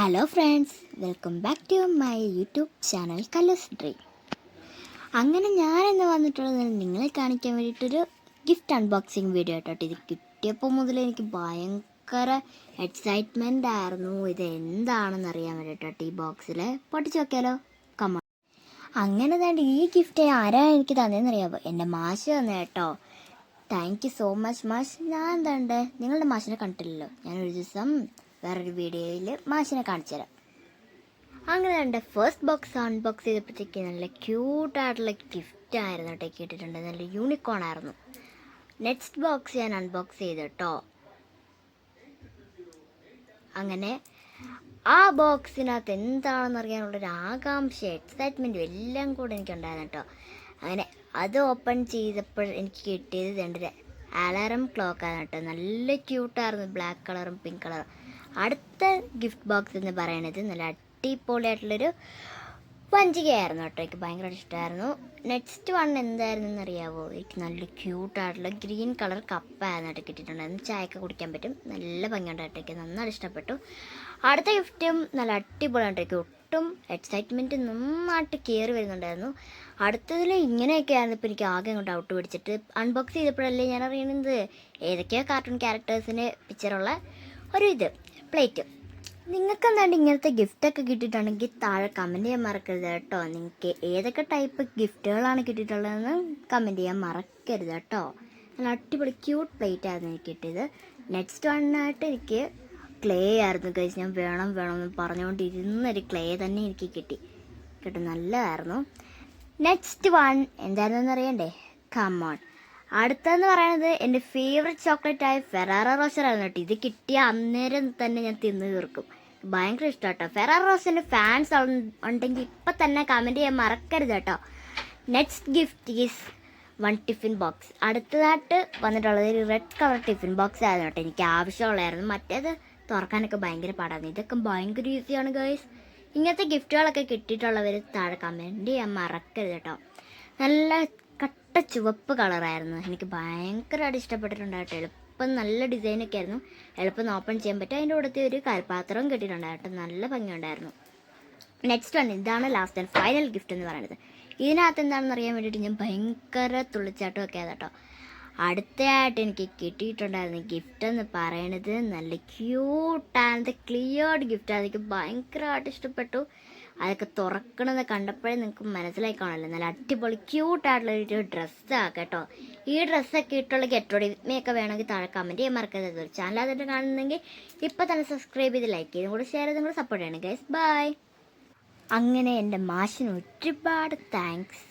Hello friends welcome back to my YouTube channel colours dream അങ്ങനെ ഞാൻ എന്ന് വന്നിട്ടുള്ളത് നിങ്ങളെ കാണിക്കാൻ വേണ്ടിയിട്ടൊരു ഗിഫ്റ്റ് അൺബോക്സിങ് വീഡിയോ കേട്ടോ ഇത് കിട്ടിയപ്പോൾ മുതൽ എനിക്ക് ഭയങ്കര എക്സൈറ്റ്മെന്റ് ആയിരുന്നു. ഇത് എന്താണെന്ന് അറിയാൻ വേണ്ടിയിട്ടോ ഈ ബോക്സിൽ പൊട്ടിച്ച് നോക്കിയാലോ? കമ്മ അങ്ങനെ തന്നെ ഈ ഗിഫ്റ്റ് ആരാ എനിക്ക് തന്നതെന്ന് അറിയാമോ എന്റെ മാഷ് തന്നെ കേട്ടോ. താങ്ക് യു സോ മച്ച് മാഷ്. ഞാൻ എന്താണ്ട് നിങ്ങളുടെ മാഷിനെ കണ്ടിട്ടില്ലല്ലോ. ഞാനൊരു ദിവസം വേറൊരു വീഡിയോയിൽ മാഷിനെ കാണിച്ചു തരാം. അങ്ങനെ എന്റെ ഫസ്റ്റ് ബോക്സ് അൺബോക്സ് ചെയ്തപ്പോഴത്തേക്ക് നല്ല ക്യൂട്ടായിട്ടുള്ള ഗിഫ്റ്റ് ആയിരുന്നു കേട്ടോ കേട്ടിട്ടുണ്ട് നല്ല യൂണിക്കോൺ ആയിരുന്നു. നെക്സ്റ്റ് ബോക്സ് ഞാൻ അൺബോക്സ് ചെയ്തു കേട്ടോ. അങ്ങനെ ആ ബോക്സിനകത്ത് എന്താണെന്ന് അറിയാനുള്ളൊരു ആകാംക്ഷ എക്സൈറ്റ്മെന്റും എല്ലാം കൂടെ എനിക്കുണ്ടായിരുന്നു കേട്ടോ. അങ്ങനെ അത് ഓപ്പൺ ചെയ്തപ്പോൾ എനിക്ക് കിട്ടിയത് രണ്ട് അലാറം ക്ലോക്കാണ് കേട്ടോ. നല്ല ക്യൂട്ടായിരുന്നു ബ്ലാക്ക് കളറും പിങ്ക് കളറും. അടുത്ത ഗിഫ്റ്റ് ബോക്സ് എന്ന് പറയുന്നത് നല്ല അടിപൊളിയായിട്ടുള്ളൊരു വഞ്ചികയായിരുന്നു കേട്ടോ. എനിക്ക് ഭയങ്കര ഇഷ്ടമായിരുന്നു. നെക്സ്റ്റ് വൺ എന്തായിരുന്നു അറിയാവോ എനിക്ക് നല്ല ക്യൂട്ടായിട്ടുള്ള ഗ്രീൻ കളർ കപ്പായിരുന്നു കേട്ടോ കിട്ടിയിട്ടുണ്ടായിരുന്നു ചായയൊക്കെ കുടിക്കാൻ പറ്റും. നല്ല ഭംഗിയുണ്ടായിട്ട് എനിക്ക്. നന്നായിട്ട് ഇഷ്ടപ്പെട്ടു. അടുത്ത ഗിഫ്റ്റും നല്ല അടിപൊളിയായിട്ട് എനിക്ക്. ഒട്ടും എക്സൈറ്റ്മെന്റ് നന്നായിട്ട് കയറി വരുന്നുണ്ടായിരുന്നു. അടുത്തതിൽ ഇങ്ങനെയൊക്കെ ആയിരുന്നു ഇപ്പോൾ എനിക്ക് ആകെ ഇങ്ങോട്ട് ഔട്ട് പിടിച്ചിട്ട്. അൺബോക്സ് ചെയ്തപ്പോഴല്ലേ ഞാൻ അറിയണത്? ഏതൊക്കെയോ കാർട്ടൂൺ ക്യാരക്ടേഴ്സിന് പിക്ചറുള്ള ഒരു ഇത്. പ്ലേറ്റ്. നിങ്ങൾക്ക് എന്താണ്ട് ഇങ്ങനത്തെ ഗിഫ്റ്റൊക്കെ കിട്ടിയിട്ടുണ്ടെങ്കിൽ താഴെ കമന്റ് ചെയ്യാൻ മറക്കരുത് കേട്ടോ. നിങ്ങൾക്ക് ഏതൊക്കെ ടൈപ്പ് ഗിഫ്റ്റുകളാണ് കിട്ടിയിട്ടുള്ളതെന്ന് കമന്റ് ചെയ്യാൻ മറക്കരുത് കേട്ടോ. നല്ല അടിപൊളി ക്യൂട്ട് പ്ലേറ്റ് ആയിരുന്നു എനിക്ക് കിട്ടിയത്. നെക്സ്റ്റ് വണ്ണായിട്ട് എനിക്ക് ക്ലേ ആയിരുന്നു കഴിച്ച് ഞാൻ വേണം വേണം എന്ന് പറഞ്ഞുകൊണ്ടിരുന്നൊരു ക്ലേ തന്നെ എനിക്ക് കിട്ടി. കിട്ടും നല്ലതായിരുന്നു. നെക്സ്റ്റ് വൺ എന്തായിരുന്നെന്ന് അറിയണ്ടേ? കമോൺ അടുത്തെന്ന് പറയുന്നത് എന്റെ ഫേവററ്റ് ചോക്ലേറ്റ് ആയ ഫെറാറ റോസർ ആയിരുന്നു കേട്ടോ. ഇത് കിട്ടിയ അന്നേരം തന്നെ ഞാൻ തിന്നു തീർക്കും. ഭയങ്കര ഇഷ്ടം കേട്ടോ ഫെറാറ റോസിന്റെ ഫാൻസ് ഉണ്ടെങ്കിൽ ഇപ്പം തന്നെ കമന്റ് ചെയ്യാൻ മറക്കരുത് കേട്ടോ. Next gift is one tiffin box അടുത്തതായിട്ട് വന്നിട്ടുള്ളത് ഒരു റെഡ് കളർ ടിഫിൻ ബോക്സ് ആയിരുന്നു കേട്ടോ. എനിക്ക് ആവശ്യമുള്ളതായിരുന്നു. മറ്റേത് തുറക്കാനൊക്കെ ഭയങ്കര പാടായിരുന്നു. ഇതൊക്കെ ഭയങ്കര ഈസിയാണ് ഗേൾസ് ഇങ്ങനത്തെ ഗിഫ്റ്റുകളൊക്കെ കിട്ടിയിട്ടുള്ളവർ താഴെ കമന്റ് ചെയ്യാൻ മറക്കരുത് കേട്ടോ. നല്ല കട്ട ചുവപ്പ് കളറായിരുന്നു. എനിക്ക് ഭയങ്കരമായിട്ട് ഇഷ്ടപ്പെട്ടിട്ടുണ്ടായിട്ട് എളുപ്പം നല്ല ഡിസൈനൊക്കെ ആയിരുന്നു. എളുപ്പം ഓപ്പൺ ചെയ്യാൻ പറ്റും. അതിന്റെ കൂടത്തെ ഒരു കൽപ്പാത്രവും കിട്ടിയിട്ടുണ്ടായിട്ട് നല്ല ഭംഗിയുണ്ടായിരുന്നു. നെക്സ്റ്റ് വൺ ഇതാണ് ലാസ്റ്റ് ആൻഡ് ഫൈനൽ ഗിഫ്റ്റ് എന്ന് പറയുന്നത്. ഇതിനകത്ത് എന്താണെന്ന് അറിയാൻ വേണ്ടിയിട്ട് ഞാൻ ഭയങ്കര തുള്ളിച്ചാട്ടം ഒക്കെ കേട്ടോ. അടുത്തയായിട്ട് എനിക്ക് കിട്ടിയിട്ടുണ്ടായിരുന്ന ഗിഫ്റ്റ് എന്ന് പറയണത് നല്ല ക്യൂട്ട് ആൻഡ് ക്ലിയർഡ് ഗിഫ്റ്റ് അതെനിക്ക് ഭയങ്കരമായിട്ട് ഇഷ്ടപ്പെട്ടു. അതൊക്കെ തുറക്കണമെന്ന് കണ്ടപ്പോഴേ നിങ്ങൾക്ക് മനസ്സിലായി കാണല്ലോ നല്ല അടിപൊളി ക്യൂട്ടായിട്ടുള്ള ഒരു ഡ്രസ്സാണ് കേട്ടോ. ഈ ഡ്രസ്സൊക്കെ ഇട്ടുള്ള ഗെറ്റോടി വിത്മയൊക്കെ വേണമെങ്കിൽ താഴെ കമന്റ് ചെയ്യാൻ മറക്കരുത്. ചാനൽ അതിന്റെ കാണുന്നെങ്കിൽ ഇപ്പം തന്നെ സബ്സ്ക്രൈബ് ചെയ്ത് ലൈക്ക് ചെയ്തും കൂടെ ഷെയർ ചെയ്തും കൂടെ സപ്പോർട്ട് ചെയ്യണം ഗൈസ് ബൈ അങ്ങനെ എന്റെ മാഷിന് ഒരുപാട് താങ്ക്സ്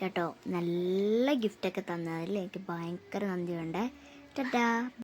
കേട്ടോ. നല്ല ഗിഫ്റ്റൊക്കെ തന്നതിൽ എനിക്ക് ഭയങ്കര നന്ദിയുണ്ട് ടാറ്റാ